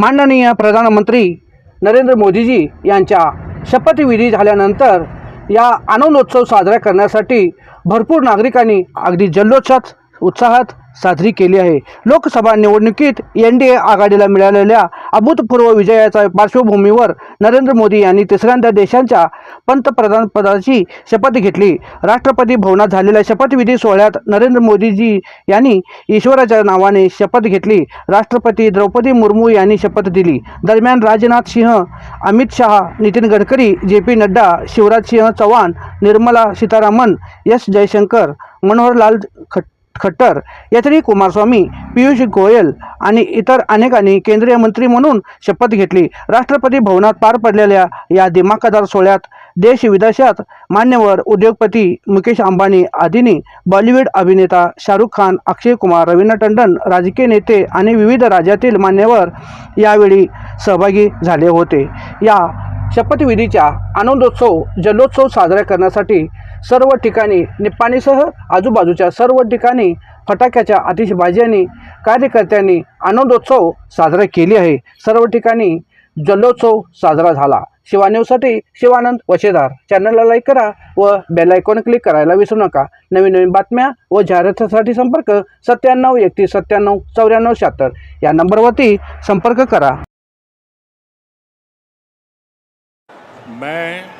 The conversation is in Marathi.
माननीय प्रधानमंत्री नरेंद्र मोदीजी यांच्या शपथविधी झाल्यानंतर या आनंदोत्सव साजरा करण्यासाठी भरपूर नागरिकांनी अगदी जल्लोषात उत्साहात साजरी केली आहे. लोकसभा निवडणुकीत एन डी ए आघाडीला मिळालेल्या अभूतपूर्व विजयाच्या पार्श्वभूमीवर नरेंद्र मोदी यांनी तिसऱ्यांदा देशांच्या पंतप्रधानपदाची शपथ घेतली. राष्ट्रपती भवनात झालेल्या शपथविधी सोहळ्यात नरेंद्र मोदीजी यांनी ईश्वराच्या नावाने शपथ घेतली. राष्ट्रपती द्रौपदी मुर्मू यांनी शपथ दिली. दरम्यान Rajnath Singh Amit Shah Nitin Gadkari J P Nadda Shivraj Singh Chavan Nirmala Sitharaman S Jaishankar Manoharlal खट खट्टर यातही कुमारस्वामी पियुष गोयल आणि इतर अनेकांनी केंद्रीय मंत्री म्हणून शपथ घेतली. राष्ट्रपती भवनात पार पडलेल्या या दिमाखदार सोहळ्यात देश विदेशात मान्यवर उद्योगपती मुकेश अंबानी आदींनी बॉलिवूड अभिनेता शाहरुख खान अक्षय कुमार रवीना टंडन राजकीय नेते आणि विविध राज्यातील मान्यवर यावेळी सहभागी झाले होते. या शपथविधीच्या आनंदोत्सव जल्लोत्सव साजरा करण्यासाठी सर्व ठिकाणी निप्पाणीसह आजूबाजूच्या सर्व ठिकाणी फटाक्याच्या आतिषबाजींनी कार्यकर्त्यांनी आनंदोत्सव साजरा केली आहे. सर्व ठिकाणी जल्लोत्सव साजरा झाला. शिवा न्यूजसाठी शिवानंद वशेदार. चॅनलला लाईक करा व बेल आयकॉन क्लिक करायला विसरू नका. नवीन नवीन बातम्या व जाहिरातीसाठी संपर्क सत्त्याण्णव एकतीस सत्त्याण्णव चौऱ्याण्णव शहात्तर. या नंबरवरती संपर्क करा. मैं